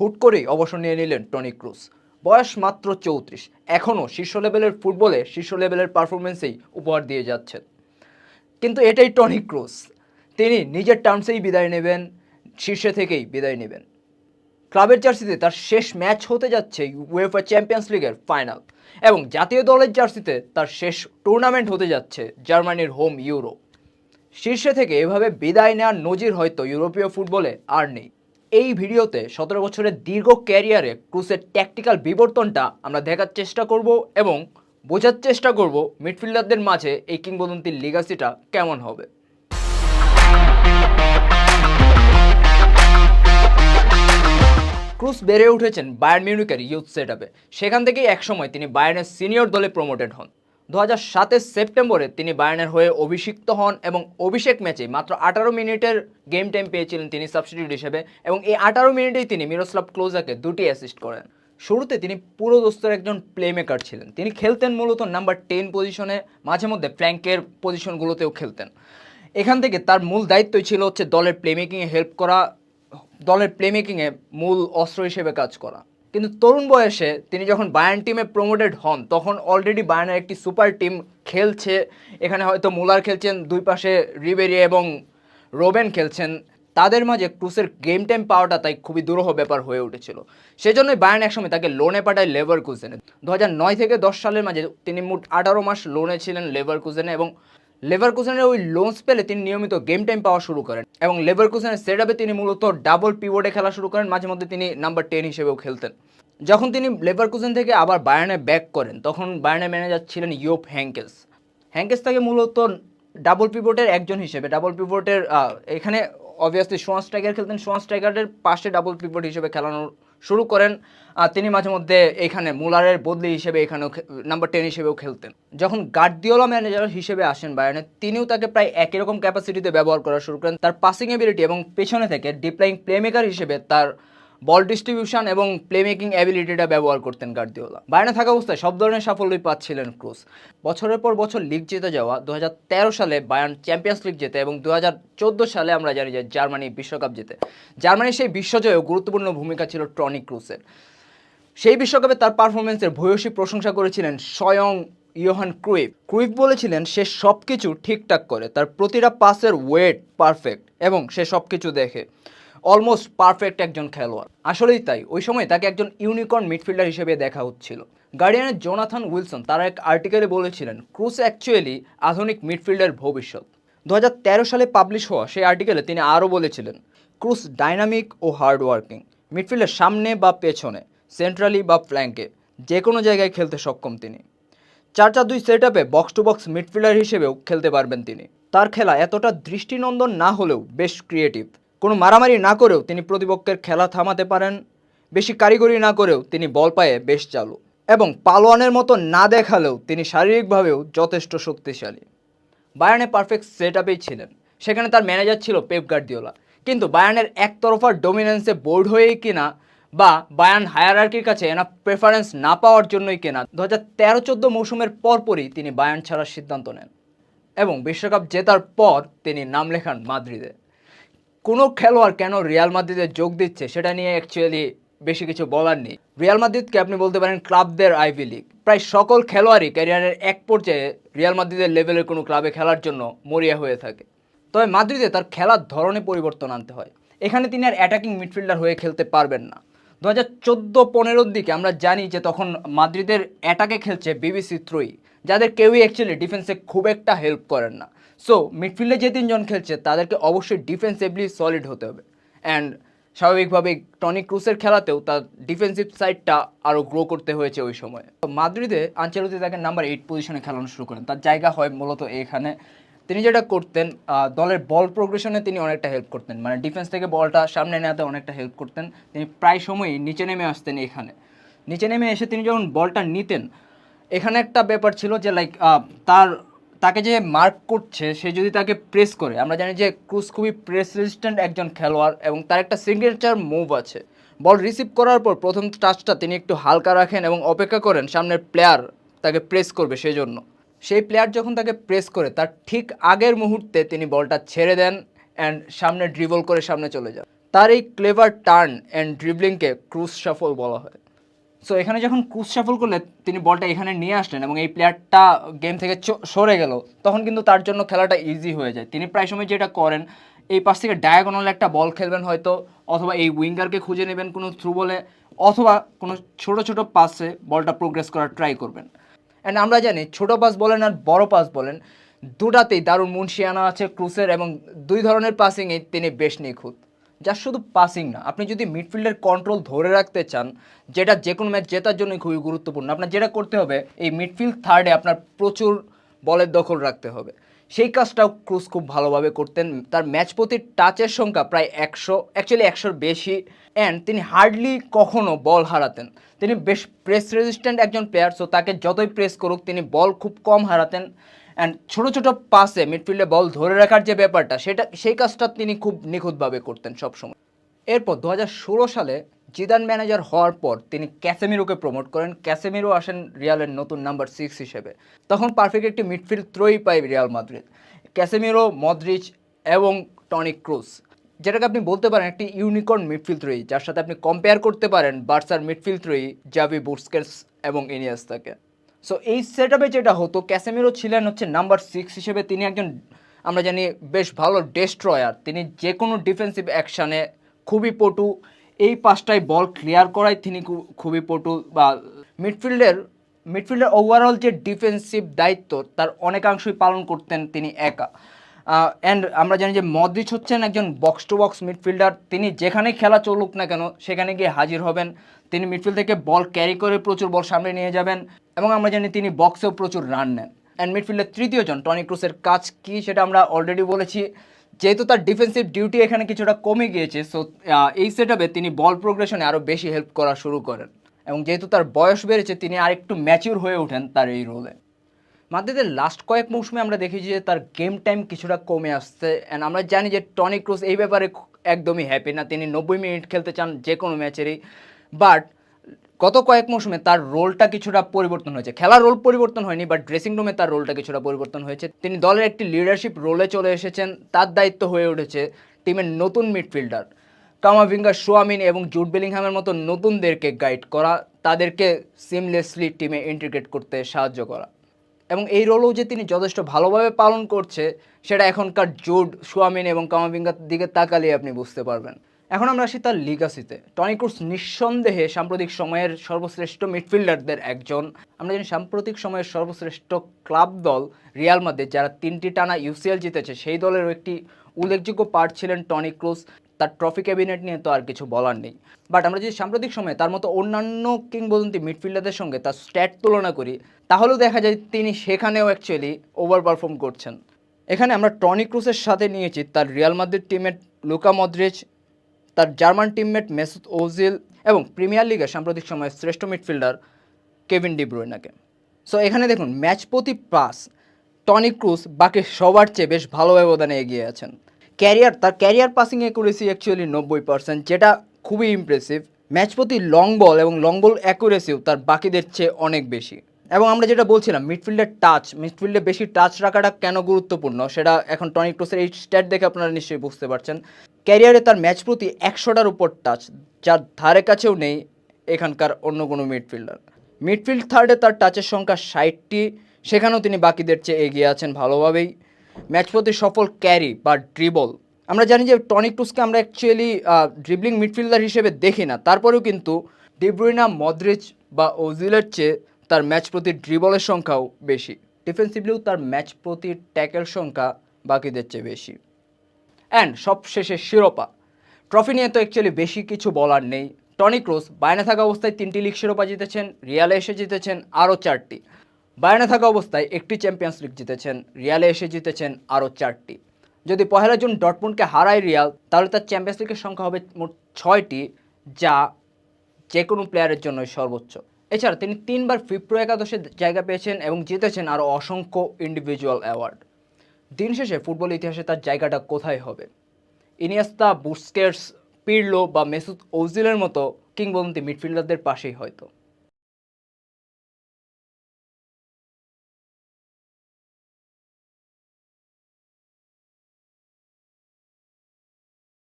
হুট করেই অবসর নিয়ে নিলেন টনি ক্রুজ। বয়স মাত্র চৌত্রিশ। এখনও শীর্ষ লেভেলের ফুটবলে শীর্ষ লেভেলের পারফরমেন্সেই উপহার দিয়ে যাচ্ছেন। কিন্তু এটাই টনি ক্রুজ। তিনি নিজের টার্মসেই বিদায় নেবেন, শীর্ষে থেকেই বিদায় নেবেন। ক্লাবের জার্সিতে তার শেষ ম্যাচ হতে যাচ্ছে উয়েফা চ্যাম্পিয়ন্স লিগের ফাইনাল এবং জাতীয় দলের জার্সিতে তার শেষ টুর্নামেন্ট হতে যাচ্ছে জার্মানির হোম ইউরো। শীর্ষে থেকে এভাবে বিদায় নেওয়ার নজির হয়তো ইউরোপীয় ফুটবলে আর নেই। এই ভিডিওতে সতেরো বছরের দীর্ঘ ক্যারিয়ারে ক্রুসের ট্যাকটিক্যাল বিবর্তনটা আমরা দেখার চেষ্টা করব এবং বোঝার চেষ্টা করব মিডফিল্ডারদের মাঝে এই কিংবদন্তির লিগাসিটা কেমন হবে। ক্রুস বেড়ে উঠেছেন বায়ার্ন মিউনিকের ইউথ সেট সেখান থেকেই একসময় তিনি বায়ার্নের সিনিয়র দলে প্রমোটেড হন। দু সাতের সেপ্টেম্বরে তিনি বায়ানের হয়ে অভিষিক্ত হন এবং অভিষেক ম্যাচে মাত্র আঠারো মিনিটের গেম টাইম পেয়েছিলেন তিনি সাবস্টিটিউট হিসেবে এবং এই আঠারো মিনিটেই তিনি মিরোস্লাভ ক্লোজাকে দুটি অ্যাসিস্ট করেন। শুরুতে তিনি পুরো দোস্তের একজন প্লেমেকার ছিলেন। তিনি খেলতেন মূলত নাম্বার টেন পজিশনে মাঝে মধ্যে ফ্ল্যাঙ্কের পজিশনগুলোতেও খেলতেন। এখান থেকে তার মূল দায়িত্বই ছিল হচ্ছে দলের প্লেমেকিংয়ে হেল্প করা, দলের প্লেমেকিংয়ে মূল অস্ত্র হিসেবে কাজ করা। কিন্তু তরুণ বয়সে তিনি যখন বায়ান টিমে প্রমোটেড হন, তখন অলরেডি বায়ানের একটি সুপার টিম খেলছে। এখানে হয়তো মুলার খেলছেন, দুই পাশে রিবেরি এবং রোবেন খেলছেন। তাদের মাঝে ক্রুসের গেম টাইম পাওয়াটা তাই খুবই দুরূহ ব্যাপার হয়ে উঠেছিল। সেজন্যই বায়ান একসময় তাকে লোনে পাঠায় লেবার কুজেনে দু নয় থেকে দশ সালের মাঝে তিনি মোট আঠারো মাস লোনে ছিলেন লেবার কুজেনে এবং লেবার কুসেনের ওই লোন স্পেলে তিনি নিয়মিত গেম টাইম পাওয়া শুরু করেন এবং লেবার কুসেনের সেট তিনি মূলত ডাবল পিভোটে খেলা শুরু করেন, মাঝে মধ্যে তিনি নাম্বার টেন হিসেবেও খেলতেন। যখন তিনি লেবার কুসেন থেকে আবার বায়ার্নে ব্যাক করেন, তখন বায়ার্নের ম্যানেজার ছিলেন ইয়োপ হ্যাঙ্কেস হ্যাঙ্কেস তাকে মূলত ডাবল পিভোটের একজন হিসেবে ডাবল পিভোটের এখানে অবভিয়াসলি সোয়ান স্ট্রাইকার খেলতেন সোয়ান স্ট্রাইকারের পাশে ডাবল পিভোট হিসেবে খেলানো শুরু করেন তিনি মাঝে মধ্যে এখানে মুলারের বদলি হিসেবে এখানেও নাম্বার টেন হিসেবেও খেলতেন। যখন গার্দিওলা ম্যানেজার হিসেবে আসেন বায়ানে তিনিও তাকে প্রায় একই রকম ক্যাপাসিটিতে ব্যবহার করা শুরু করেন। তার পাসিং এবিলিটি এবং পেছনে থেকে ডিপ্লাইং প্লেমেকার হিসেবে তার বল ডিস্ট্রিবিউশন এবং প্লেমেকিং অ্যাবিলিটিটা ব্যবহার করতেন গার্দিওলা বাইরে থাকা অবস্থায় সব ধরনের সাফল্যই পাচ্ছিলেন ক্রুস বছরের পর বছর লিগ জিতে যাওয়া দু হাজার তেরো সালে বায়ার্ন চ্যাম্পিয়ন্স লিগ জেতে এবং দু হাজার চোদ্দ সালে আমরা জানি যে জার্মানি বিশ্বকাপ জেতে। জার্মানির সেই বিশ্বজয়েও গুরুত্বপূর্ণ ভূমিকা ছিল টনি ক্রুসের সেই বিশ্বকাপে তার পারফরমেন্সের ভূয়সী প্রশংসা করেছিলেন স্বয়ং ইয়োহান ক্রুইফ। ক্রুইফ বলেছিলেন, সে সব কিছু ঠিকঠাক করে, তার প্রতিটা পাসের ওয়েট পারফেক্ট এবং সে সব কিছু দেখে। অলমোস্ট পারফেক্ট একজন খেলোয়াড়। আসলেই তাই, ওই সময় তাকে একজন ইউনিকর্ন মিডফিল্ডার হিসেবে দেখা হচ্ছিল। গার্ডিয়ানের জোনাথন উইলসন তারা এক আর্টিকেলে বলেছিলেন ক্রুস অ্যাকচুয়ালি আধুনিক মিডফিল্ডের ভবিষ্যৎ। দু হাজার তেরো সালে পাবলিশ হওয়া সেই আর্টিকেলে তিনি আরও বলেছিলেন ক্রুস ডাইনামিক ও হার্ড ওয়ার্কিং মিডফিল্ডের সামনে বা পেছনে সেন্ট্রালি বা ফ্ল্যাঙ্কে যে কোনো জায়গায় খেলতে সক্ষম তিনি। চার চার দুই সেট আপে বক্স টু বক্স মিডফিল্ডার হিসেবেও খেলতে পারবেন তিনি। তার খেলা এতটা দৃষ্টিনন্দন না হলেও বেশ ক্রিয়েটিভ কোনো মারামারি না করেও তিনি প্রতিপক্ষের খেলা থামাতে পারেন। বেশি কারিগরি না করেও তিনি বল পায়ে বেশ চালু এবং পালোয়ানের মতো না দেখালেও তিনি শারীরিকভাবেও যথেষ্ট শক্তিশালী। বায়ানে পারফেক্ট সেট আপেই ছিলেন। সেখানে তার ম্যানেজার ছিল পেপ গার্দিওলা। কিন্তু বায়ানের একতরফার ডোমিনেন্সে বোর্ড হয়েই কিনা বা বায়ান হায়ারার্কির কাছে এনা প্রেফারেন্স না পাওয়ার জন্যই কেনা দু হাজার তেরো চোদ্দ মৌসুমের পরপরই তিনি বায়ান ছাড়ার সিদ্ধান্ত নেন এবং বিশ্বকাপ জেতার পর তিনি নাম লেখান মাদ্রিদে। কোনো খেলোয়াড় কেন রিয়াল মাদ্রিদে যোগ দিচ্ছে সেটা নিয়ে অ্যাকচুয়ালি বেশি কিছু বলার নেই। রিয়াল মাদ্রিদকে আপনি বলতে পারেন ক্লাবদের আইভি লিগ প্রায় সকল খেলোয়াড়ই ক্যারিয়ারের এক পর্যায়ে রিয়াল মাদ্রিদের লেভেলের কোনো ক্লাবে খেলার জন্য মরিয়া হয়ে থাকে। তবে মাদ্রিদে তার খেলার ধরনে পরিবর্তন আনতে হয়। এখানে তিনি আর অ্যাটাকিং মিডফিল্ডার হয়ে খেলতে পারবেন না। দু হাজার চোদ্দ পনেরোর দিকে আমরা জানি যে তখন মাদ্রিদের অ্যাটাকে খেলছে বিবিসি ত্রয়ী যাদের কেউই অ্যাকচুয়ালি ডিফেন্সে খুব একটা হেল্প করেন না। সো মিডফিল্ডে যে তিনজন খেলছে, তাদেরকে অবশ্যই ডিফেন্সিভলি সলিড হতে হবে। অ্যান্ড স্বাভাবিকভাবে টনি ক্রুসের খেলাতেও তার ডিফেন্সিভ সাইডটা আরও গ্রো করতে হয়েছে ওই সময়। তো মাদ্রিদে আঞ্চলিতে তাকে নাম্বার এইট পজিশনে খেলানো শুরু করেন। তার জায়গা হয় মূলত এখানে। তিনি যেটা করতেন দলের বল প্রোগ্রেশনে তিনি অনেকটা হেল্প করতেন। মানে ডিফেন্স থেকে বলটা সামনে নেওয়াতে অনেকটা হেল্প করতেন। তিনি প্রায় সময়ই নিচে নেমে আসতেন এখানে। নিচে নেমে এসে তিনি যখন বলটা নিতেন, এখানে একটা ব্যাপার ছিল যে লাইক তার তাকে যে মার্ক করছে, সে যদি তাকে প্রেস করে, আমরা জানি যে ক্রুজ খুবই প্রেস রেজিস্ট্যান্ট একজন খেলোয়াড় এবং তার একটা সিগনেচার মুভ আছে। বল রিসিভ করার পর প্রথম টাচটা তিনি একটু হালকা রাখেন এবং অপেক্ষা করেন সামনের প্লেয়ার তাকে প্রেস করবে সেই জন্য সেই প্লেয়ার যখন তাকে প্রেস করে, তার ঠিক আগের মুহূর্তে তিনি বলটা ছেড়ে দেন অ্যান্ড সামনে ড্রিবল করে সামনে চলে যান। তার এই ক্লেভার টার্ন অ্যান্ড ড্রিবলিংকে ক্রুজ শাফল বলা হয়। সো এখানে যখন ক্রুজ শাফল করলে, তিনি বলটা এখানে নিয়ে আসলেন এবং এই প্লেয়ারটা গেম থেকে সরে গেল, তখন কিন্তু তার জন্য খেলাটা ইজি হয়ে যায়। তিনি প্রায় সময় যেটা করেন, এই পাশ থেকে ডায়াগোনাল একটা বল খেলবেন হয়তো, অথবা এই উইঙ্গারকে খুঁজে নেবেন কোনো থ্রু বলে অথবা কোনো ছোট ছোট পাসে বলটা প্রোগ্রেস করার ট্রাই করবেন। অ্যান্ড আমরা জানি, ছোট পাস বলেন আর বড় পাস বলেন, দুটাতেই দারুণ মুন্সিয়ানা আছে ক্রুসের এবং দুই ধরনের পাসিংয়ে তিনি বেশ নিখুঁত। যা শুধু পাসিং না, আপনি যদি মিডফিল্ডের কন্ট্রোল ধরে রাখতে চান, যেটা যে কোনো ম্যাচ জেতার জন্যই খুবই গুরুত্বপূর্ণ। আপনার যেটা করতে হবে, এই মিডফিল্ড থার্ডে আপনার প্রচুর বলের দখল রাখতে হবে। সেই কাজটাও ক্রুজ খুব ভালোভাবে করতেন। তার ম্যাচ প্রতি টাচের সংখ্যা প্রায় একশো অ্যাকচুয়ালি একশোর বেশি। অ্যান্ড তিনি হার্ডলি কখনো বল হারাতেন। তিনি বেশ প্রেস রেজিস্ট্যান্ট একজন প্লেয়ার সো তাকে যতই প্রেস করুক, তিনি বল খুব কম হারাতেন। অ্যান্ড ছোটো ছোটো পাসে মিডফিল্ডে বল ধরে রাখার যে ব্যাপারটা, সেটা, সেই কাজটা তিনি খুব নিখুঁতভাবে করতেন সবসময়। এরপর দু হাজার ষোলো সালে জিদান ম্যানেজার হওয়ার পর তিনি ক্যাসেমিরোকে প্রমোট করেন। ক্যাসেমিরো আসেন রিয়ালের নতুন নাম্বার সিক্স হিসেবে। তখন পারফেক্ট একটি মিডফিল্ড ত্রয়ী পায় রিয়াল মাদ্রিদ। ক্যাসেমিরো মদ্রিচ এবং টনিক ক্রুজ। যেটাকে আপনি বলতে পারেন একটি ইউনিকর্ন মিডফিল্ড ত্রয়ী যার সাথে আপনি কম্পেয়ার করতে পারেন বার্সার মিডফিল্ড ত্রয়ী জাভি বুস্কেটস এবং ইনিয়াস্তাকে। সো এই সেট আপে যেটা হতো ক্যাসেমিরো ছিলেন হচ্ছে নাম্বার সিক্স হিসেবে তিনি একজন, আমরা জানি, বেশ ভালো ডেস্ট্রয়ার তিনি যে কোনো ডিফেন্সিভ অ্যাকশানে খুবই পটু। এই পাঁচটায় বল ক্লিয়ার করায় তিনি খুবই পটু বা মিডফিল্ডের মিডফিল্ডের ওভারঅল যে ডিফেন্সিভ দায়িত্ব, তার অনেকাংশই পালন করতেন তিনি একা। অ্যান্ড আমরা জানি যে মদ্রিচ হচ্ছেন একজন বক্স টু বক্স মিডফিল্ডার তিনি যেখানে খেলা চলুক না কেন, সেখানে গিয়ে হাজির হবেন। তিনি মিডফিল্ড থেকে বল ক্যারি করে প্রচুর বল সামনে নিয়ে যাবেন। এবং আমরা জানি তিনি বক্সেও প্রচুর রান নেন। অ্যান্ড মিডফিল্ডের তৃতীয় জন টনি ক্রুসের কাজ কি সেটা আমরা অলরেডি বলেছি। যেহেতু তার ডিফেন্সিভ ডিউটি এখানে কিছুটা কমে গিয়েছে সো এই সেট তিনি বল প্রোগ্রেশনে আরও বেশি হেল্প করা শুরু করেন। এবং যেহেতু তার বয়স বেড়েছে, তিনি আরেকটু ম্যাচিউর হয়ে ওঠেন তার এই রোলে মাদ্রিদের লাস্ট কয়েক মৌসুমে আমরা দেখেছি যে তার গেম টাইম কিছুটা কমে আসছে। অ্যান্ড আমরা জানি যে টনি ক্রুজ এই ব্যাপারে একদমই হ্যাপি না। তিনি নব্বই মিনিট খেলতে চান যে কোনো ম্যাচেরই বাট গত কয়েক মৌসুমে তার রোলটা কিছুটা পরিবর্তন হয়েছে। খেলার রোল পরিবর্তন হয়নি বাট ড্রেসিং রুমে তার রোলটা কিছুটা পরিবর্তন হয়েছে। তিনি দলের একটি লিডারশিপ রোলে চলে এসেছেন, তার দায়িত্ব হয়ে উঠেছে টিমের নতুন মিডফিল্ডার কামাভিঙ্গা, সোয়ামিন এবং জুট বেলিংহামের মতো নতুনদেরকে গাইড করা, তাদেরকে সিমলেসলি টিমে ইন্টিগ্রেট করতে সাহায্য করা। এবং এই রোলও যে তিনি যথেষ্ট ভালোভাবে পালন করছে, সেটা এখনকার জুড সোয়ামিন এবং কামাভিঙ্গার দিকে তাকালে আপনি বুঝতে পারবেন। এখন আমরা আসি তার লিগাসিতে টনি ক্রুস নিঃসন্দেহে সাম্প্রতিক সময়ের সর্বশ্রেষ্ঠ মিডফিল্ডারদের একজন। আমরা জানি সাম্প্রতিক সময়ের সর্বশ্রেষ্ঠ ক্লাব দল রিয়াল মাদ্রিদ যারা তিনটি টানা ইউসিএল জিতেছে। সেই দলেরও একটি উল্লেখযোগ্য পার্ট ছিলেন টনি ক্রুস তার ট্রফি ক্যাবিনেট নিয়ে তো আর কিছু বলার নেই। বাট আমরা যদি সাম্প্রতিক সময়ে তার মতো অন্যান্য কিংবদন্তি মিডফিল্ডারদের সঙ্গে তার স্ট্যাট তুলনা করি, তাহলেও দেখা যায় তিনি সেখানেও অ্যাকচুয়ালি ওভার পারফর্ম করছেন। এখানে আমরা টনি ক্রুসের সাথে নিয়েছি তার রিয়াল মাদ্রিদ টিমের লুকা মদ্রিচ তার জার্মান টিমমেট মেসুদ ওজিল এবং প্রিমিয়ার লিগের সাম্প্রতিক সময়ের শ্রেষ্ঠ মিডফিল্ডার কেভিন ডিব্রুইনাকে সো এখানে দেখুন, ম্যাচ প্রতি পাস টনি ক্রুজ বাকি সবার চেয়ে বেশ ভালো ব্যবধানে এগিয়ে আছেন। ক্যারিয়ার, তার ক্যারিয়ার পাসিং অ্যাকুরেসি অ্যাকচুয়ালি নব্বই পার্সেন্ট যেটা খুবই ইমপ্রেসিভ ম্যাচ প্রতি লং বল এবং লং বল অ্যাকুরেসিও তার বাকিদের চেয়ে অনেক বেশি। এবং আমরা যেটা বলছিলাম মিডফিল্ডের টাচ মিডফিল্ডে বেশি টাচ রাখাটা কেন গুরুত্বপূর্ণ সেটা এখন টনি ক্রুসের এই স্ট্যাট দেখে আপনারা নিশ্চয়ই বুঝতে পারছেন। ক্যারিয়ারে তার ম্যাচ প্রতি একশোটার উপর টাচ যার ধারে কাছেও নেই এখানকার অন্য কোনো মিডফিল্ডার মিডফিল্ড থার্ডে তার টাচের সংখ্যা ষাটটি, সেখানেও তিনি বাকিদের চেয়ে এগিয়ে আছেন ভালোভাবেই। ম্যাচ প্রতি সফল ক্যারি বা ড্রিবল আমরা জানি যে টনিক টুসকে আমরা অ্যাকচুয়ালি ড্রিবলিং মিডফিল্ডার হিসেবে দেখি না। তারপরেও কিন্তু ডিব্রুইনা মদ্রিচ বা ওজিলের চেয়ে তার ম্যাচ প্রতি ড্রিবলের সংখ্যাও বেশি। ডিফেন্সিভলিও তার ম্যাচ প্রতি ট্যাকের সংখ্যা বাকিদের চেয়ে বেশি। অ্যান্ড সবশেষে শিরোপা। ট্রফি নিয়ে তো অ্যাকচুয়ালি বেশি কিছু বলার নেই। টনি ক্রুস বায়না থাকা অবস্থায় তিনটি লিগ শিরোপা জিতেছেন রিয়ালে এসে জিতেছেন আরও চারটি। বায়না থাকা অবস্থায় একটি চ্যাম্পিয়ন্স লিগ জিতেছেন রিয়ালে এসে জিতেছেন আরও চারটি। যদি পহেলা জুন ডটমুন্ডকে হারায় রিয়াল তাহলে তার চ্যাম্পিয়ন্স লিগের সংখ্যা হবে মোট ছয়টি, যা যে কোনো প্লেয়ারের জন্যই সর্বোচ্চ। এছাড়া তিনি তিনবার ফিপ্রো একাদশে জায়গা পেয়েছেন এবং জিতেছেন আরও অসংখ্য ইন্ডিভিজুয়াল অ্যাওয়ার্ড দিন শেষে ফুটবল ইতিহাসে তার জায়গাটা কোথায় হবে? ইনিয়াস্তা, বুস্কেটস, পিরলো বা মেসুদ ওজিলের মতো কিংবদন্তি মিডফিল্ডারদের পাশেই হয়তো।